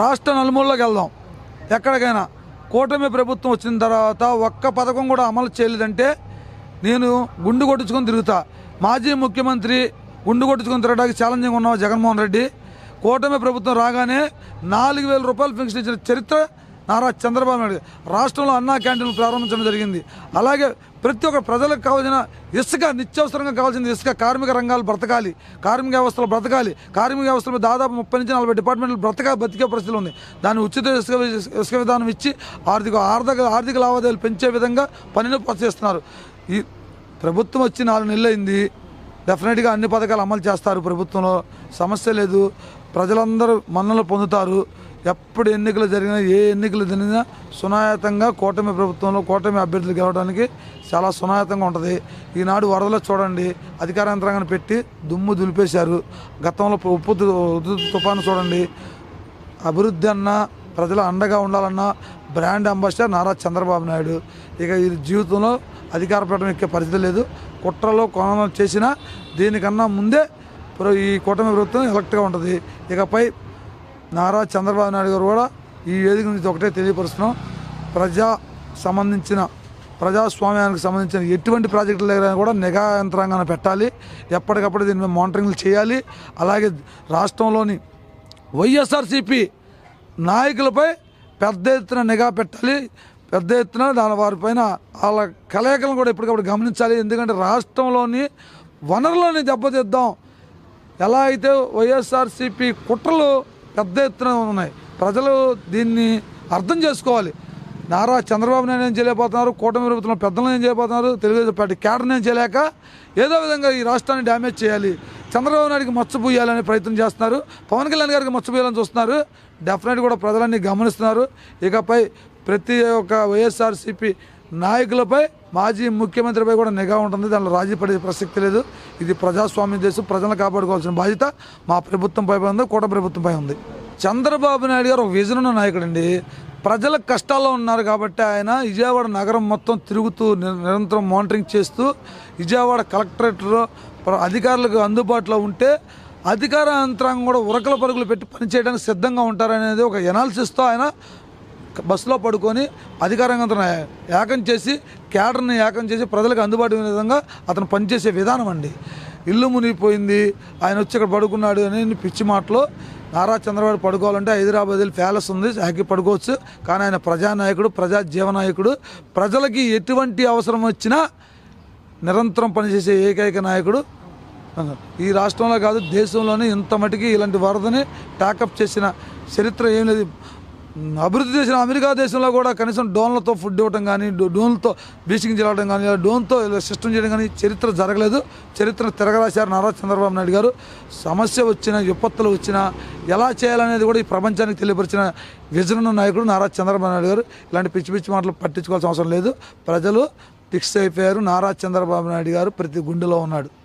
రాష్ట్ర నలుమూలలోకి వెళ్దాం. ఎక్కడికైనా. కూటమి ప్రభుత్వం వచ్చిన తర్వాత ఒక్క పథకం కూడా అమలు చేయలేదంటే నేను గుండు కొట్టించుకొని తిరుగుతా. మాజీ ముఖ్యమంత్రి గుండు కొట్టించుకొని తిరగడానికి ఛాలెంజింగ్ ఉన్నావు జగన్మోహన్ రెడ్డి. కూటమి ప్రభుత్వం రాగానే నాలుగు వేల రూపాయలు పెన్షన్ ఇచ్చిన చరిత్ర నారా చంద్రబాబు నాయుడు రాష్ట్రంలో అన్నా క్యాంటీన్లు ప్రారంభించడం జరిగింది. అలాగే ప్రతి ఒక్క ప్రజలకు కావాల్సిన ఇసుక నిత్యవసరంగా కావాల్సిన ఇసుక. కార్మిక రంగాలు బ్రతకాలి. కార్మిక వ్యవస్థలు బ్రతకాలి. కార్మిక వ్యవస్థలో దాదాపు ముప్పై నుంచి నలభై డిపార్ట్మెంట్లు బ్రతక బతికే పరిస్థితులు ఉంది. దాన్ని ఉచిత ఇసుక ఇసుక విధానం ఇచ్చి ఆర్థిక ఆర్థిక ఆర్థిక లావాదేవీలు పెంచే విధంగా పనిని ప్రోత్సహిస్తున్నారు. ఈ ప్రభుత్వం వచ్చి నాలుగు నెలలు అయింది. డెఫినెట్గా అన్ని పథకాలు అమలు చేస్తారు ప్రభుత్వంలో. సమస్య లేదు. ప్రజలందరూ మన్నలు పొందుతారు. ఎప్పుడు ఎన్నికలు జరిగినా ఏ ఎన్నికలు జరిగినా సునాయాతంగా కూటమి ప్రభుత్వంలో కూటమి అభ్యర్థులు గెలవడానికి చాలా సునాయాతంగా ఉంటుంది. ఈనాడు వరదలు చూడండి అధికార యంత్రాంగాన్ని పెట్టి దుమ్ము దులిపేశారు. గతంలో ఉప్పు తుఫాను చూడండి. అభివృద్ధి అన్నా ప్రజల అండగా ఉండాలన్నా బ్రాండ్ అంబాసిడర్ నారా చంద్రబాబు నాయుడు. ఇక ఈ జీవితంలో అధికార పీఠం ఎక్కే పరిస్థితి లేదు. కుట్రలో కొనం చేసినా దీనికన్నా ముందే ప్ర- ఈ కూటమి ప్రభుత్వం ఎలక్ట్గా ఉంటుంది. ఇకపై నారా చంద్రబాబు నాయుడు గారు కూడా ఈ వేదిక నుంచి ఒకటే తెలియపరుస్తున్నాం. ప్రజా సంబంధించిన ప్రజాస్వామ్యానికి సంబంధించిన ఎటువంటి ప్రాజెక్టుల దగ్గర కూడా నిఘా యంత్రాంగాన్ని పెట్టాలి. ఎప్పటికప్పుడు దీని మీద మానిటరింగ్లు చేయాలి. అలాగే రాష్ట్రంలోని వైఎస్ఆర్సిపి నాయకులపై పెద్ద ఎత్తున నిఘా పెట్టాలి. పెద్ద ఎత్తున దాని వారిపైన వాళ్ళ కలయికలను కూడా ఎప్పటికప్పుడు గమనించాలి. ఎందుకంటే రాష్ట్రంలోని వనరులని దెబ్బతిద్దాం. ఎలా అయితే వైఎస్ఆర్సిపి కుట్రలు పెద్ద ఎత్తున ఉన్నాయి. ప్రజలు దీన్ని అర్థం చేసుకోవాలి. నారా చంద్రబాబు నాయుడు ఏం చేయలేకపోతున్నారు? కూటమి ప్రభుత్వం పెద్దలను ఏం చేయబోతున్నారు? తెలుగుదేశం పార్టీ కేడర్ని ఏం చేయలేక ఏదో విధంగా ఈ రాష్ట్రాన్ని డ్యామేజ్ చేయాలి. చంద్రబాబు నాయుడికి మచ్చపోయాలని ప్రయత్నం చేస్తున్నారు. పవన్ కళ్యాణ్ గారికి మచ్చపోయాలని చూస్తున్నారు. డెఫినెట్ కూడా ప్రజలన్నీ గమనిస్తున్నారు. ఇకపై ప్రతి ఒక్క వైఎస్ఆర్సీపీ నాయకులపై మాజీ ముఖ్యమంత్రిపై కూడా నిఘా ఉంటుంది. దానిలో రాజీ పడే ప్రసక్తి లేదు. ఇది ప్రజాస్వామ్య దేశం ప్రజలను కాపాడుకోవాల్సిన బాధ్యత మా ప్రభుత్వంపై ఉంది కూట ప్రభుత్వంపై ఉంది. చంద్రబాబు నాయుడు గారు ఒక విజన్ ఉన్న నాయకుడు అండి ప్రజల కష్టాల్లో ఉన్నారు కాబట్టి ఆయన విజయవాడ నగరం మొత్తం తిరుగుతూ నిరంతరం మానిటరింగ్ చేస్తూ విజయవాడ కలెక్టరేట్లో అధికారులకు అందుబాటులో ఉంటే అధికార యంత్రాంగం కూడా ఉరకల పరుగులు పెట్టి పనిచేయడానికి సిద్ధంగా ఉంటారనేది ఒక ఎనాలిసిస్తో ఆయన బస్సులో పడుకొని అధికారంగా అతను ఏకం చేసి క్యాడర్ని ఏకం చేసి ప్రజలకు అందుబాటు విధంగా అతను పనిచేసే విధానం అండి. ఇల్లు మునిగిపోయింది ఆయన వచ్చి ఇక్కడ పడుకున్నాడు అని పిచ్చి మాటలు. నారా చంద్రబాబు పడుకోవాలంటే హైదరాబాద్లో ప్యాలెస్ ఉంది హ్యాకీ పడుకోవచ్చు. కానీ ఆయన ప్రజానాయకుడు ప్రజా జీవనాయకుడు. ప్రజలకి ఎటువంటి అవసరం వచ్చినా నిరంతరం పనిచేసే ఏకైక నాయకుడు. ఈ రాష్ట్రంలో కాదు దేశంలోనే ఇంత మటుకి ఇలాంటి వరదని ప్యాకప్ చేసిన చరిత్ర ఏం లేదు. అభివృద్ధి చేసిన అమెరికా దేశంలో కూడా కనీసం డోన్లతో ఫుడ్ ఇవ్వడం కానీ డోన్లతో బీచింగ్ చేయడం కానీ డోన్తో ఇలా సిస్టమ్ చేయడం కానీ చరిత్ర జరగలేదు. చరిత్ర తిరగరాశారు నారా చంద్రబాబు నాయుడు గారు. సమస్య వచ్చిన విపత్తులు వచ్చినా ఎలా చేయాలనేది కూడా ఈ ప్రపంచానికి తెలియపరిచిన విజన నాయకుడు నారా చంద్రబాబు నాయుడు గారు. ఇలాంటి పిచ్చి పిచ్చి మాటలు పట్టించుకోవాల్సిన అవసరం లేదు. ప్రజలు ఫిక్స్ అయిపోయారు. నారా చంద్రబాబు నాయుడు గారు ప్రతి గుండెలో ఉన్నాడు.